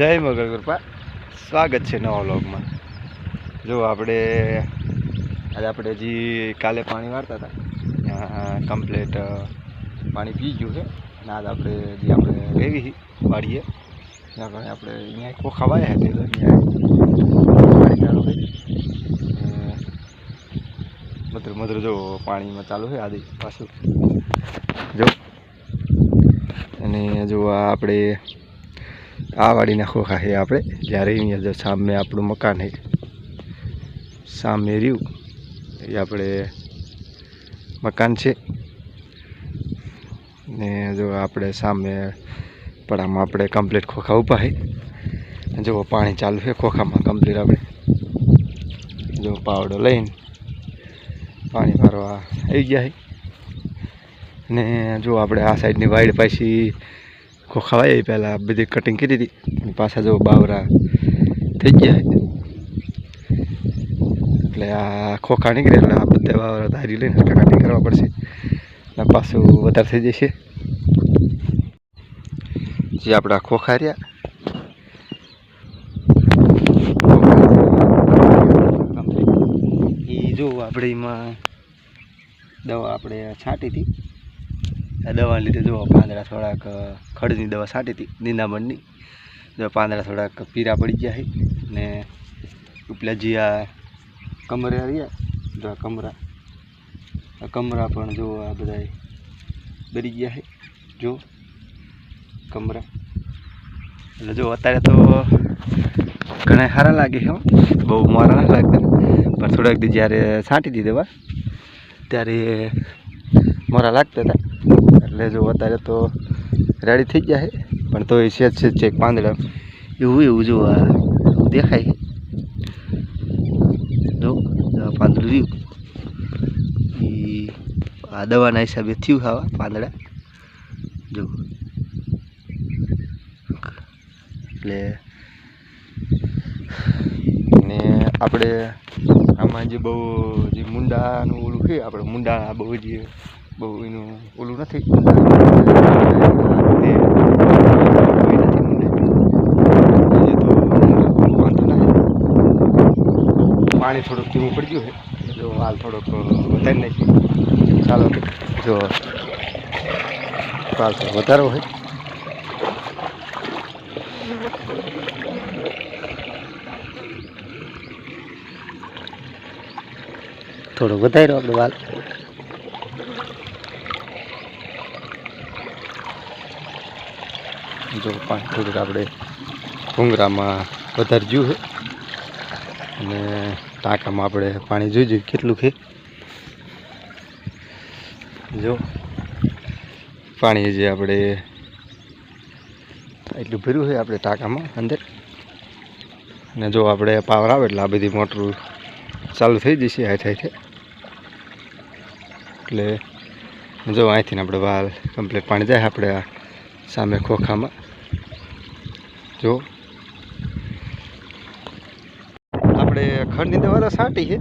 જય મગર કૃપા. સ્વાગત છે નવા વ્લોગમાં. જો આપણે, આજે આપણે હજી કાલે પાણી વાળતા હતા. કમ્પ્લેટ પાણી પી ગયું છે. અને આજ આપણે જે આપણે રેવી વાળીએ ત્યાં આગળ આપણે અહીંયા ખોખા વાયા હતી પાણી ચાલુ થઈ મધુર મધુર જો પાણીમાં ચાલુ છે, આદિ પાછું. જો, અને જો આપણે આ વાડીના ખોખા છે આપણે. જ્યારે એની અંદર સામે આપણું મકાન છે. સામે રહ્યું એ આપણે મકાન છે. ને જો આપણે સામે પડામાં આપણે કમ્પ્લીટ ખોખા ઊભા છે. જો પાણી ચાલુ છે ખોખામાં કમ્પ્લીટ આપણે. જો પાવડો લઈને પાણી ભરવા આવી ગયા છે. ને જો આપણે આ સાઈડની વાઈડ પાછી ખોખાવાય પહેલાં બધી કટિંગ કરી હતી પાછા જો બાવરા થઈ ગયા. એટલે આ ખોખા નીકળે એટલે આ બધા બાવરા ધારી લઈને કટિંગ કરવા પડશે. અને પાછું વધારે થઈ જશે. જે આપણા ખોખા રહ્યા. એ જો આપણે એમાં દવા આપણે છાંટી હતી આ દવા લીધે જો પાંદડા થોડાક ખડની દવા છાંટી હતી, નિંદામણની. જો પાંદડા થોડાક પીરા પડી ગયા છે ને ઉપલા જે આ કમરા રહ્યા, જો આ કમરા આ કમરા પણ જો આ બધા બરી ગયા છે. જો કમરા. એટલે જો અત્યારે તો ઘણા સારા લાગે હો. બહુ મારા ના લાગતા. પણ થોડાક દી જ્યારે છાંટી દીધી દવા, ત્યારે મોરા લાગતા હતા. એટલે જો અત્યારે તો રેડી થઈ ગયા છે. પણ તો એ સેજ સેજ છે પાંદડા. એવું એવું જો આ દેખાય. છે જો પાંદડું રહ્યું. એ આ દવાના હિસાબે થયું ખાવા પાંદડા. જો. એટલે ને આપણે આમાં જે બહુ જે મુંડાનું ઓલું છે, આપણે મુંડા બહુ જે બહુ એનું ઓલું નથી પાણી થોડુંક ધીમું પડી ગયું છે જો હાલ થોડોક વધારી નાખી ચાલો જો હાલ થોડો વધારો હોય થોડો વધાર્યો આપણો વાલ જો પાણી થોડુંક આપણે ભૂંગરામાં વધારે જોયું છે. અને ટાંકામાં આપણે પાણી જોઈ જોયું કેટલું છે. જો પાણી જે આપણે એટલું ભર્યું છે આપણે ટાંકામાં અંદર. અને જો આપણે પાવર આવે એટલે આ બધી મોટર ચાલુ થઈ જશે આ હાથે. એટલે જો અહીંથી આપણે વાલ કમ્પ્લીટ પાણી જાય આપણે સામે ખોખામાં. જો. આપણે ખંડની દવા તો સાટી છે,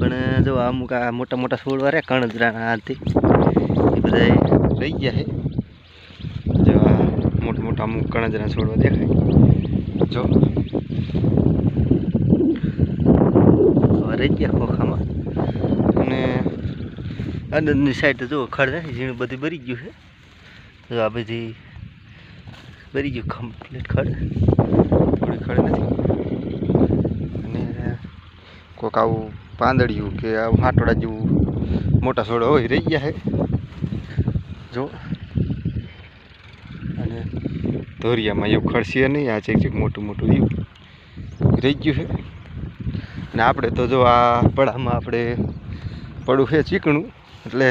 પણ જો અમુક આ મોટા મોટા છોડવા રહ્યા કણજરાના હાલથી, એ બધા રહી ગયા છે. જો આ મોટા મોટા અમુક કણજરાના છોડવા દેખાય. જો. રહી ગયા ખોખામાં. અને અંદરની સાઈડ તો જો ખડ ઝીણું બધું ભરી ગયું છે. તો આ બધી બરી ગયું કમ્પ્લીટ ખડ. થોડી ખડ નથી. અને કોઈક આવું પાંદડિયું કે આવું હાટોડા જેવું મોટા છોડો હોય, રહી ગયા છે જો. અને ધોરિયામાં એવું ખડશે નહીં, આ ચેક ચેક મોટું મોટું રહ્યું. રહી ગયું છે અને આપણે તો જો આ પડામાં આપણે પડું છે ચીકણું. એટલે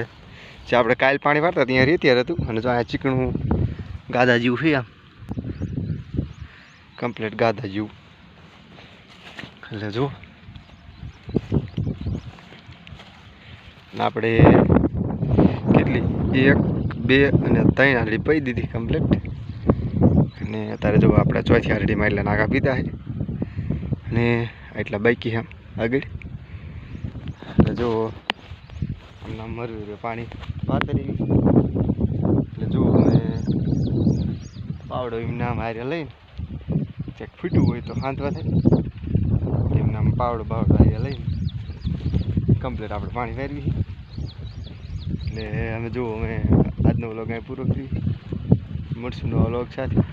જે આપણે કાલ પાણી વાળતા ત્યાં રેતી હતું. અને જો આ ચીકણું ગાદા જેવું છે આમ. કમ્પ્લીટ ગાધા જેવું. એટલે જુઓ આપણે કેટલી? એક, બે અને ત્રણ આરડી પી દીધી કમ્પ્લીટ. અને અત્યારે જો આપણે ચોથી આરડીમાં એટલા નાગા પીધા છે. અને એટલા બાકી એમ આગળ. એટલે જો, હમણાં મરવી રહ્યું પાણી. પાતરી એટલે જો પાવડો એમ નામ હારે લઈને ચેક ફૂટ્યું હોય તો હાંતવા થાય એમના આમ પાવડો બાવડો અહીંયા લઈને કમ્પ્લીટ આપણે પાણી ફેરવી એટલે અમે જુઓ, અમે આજનો વ્લોગ અહીં પૂરો કરી મળશું નવા વ્લોગ સાથે.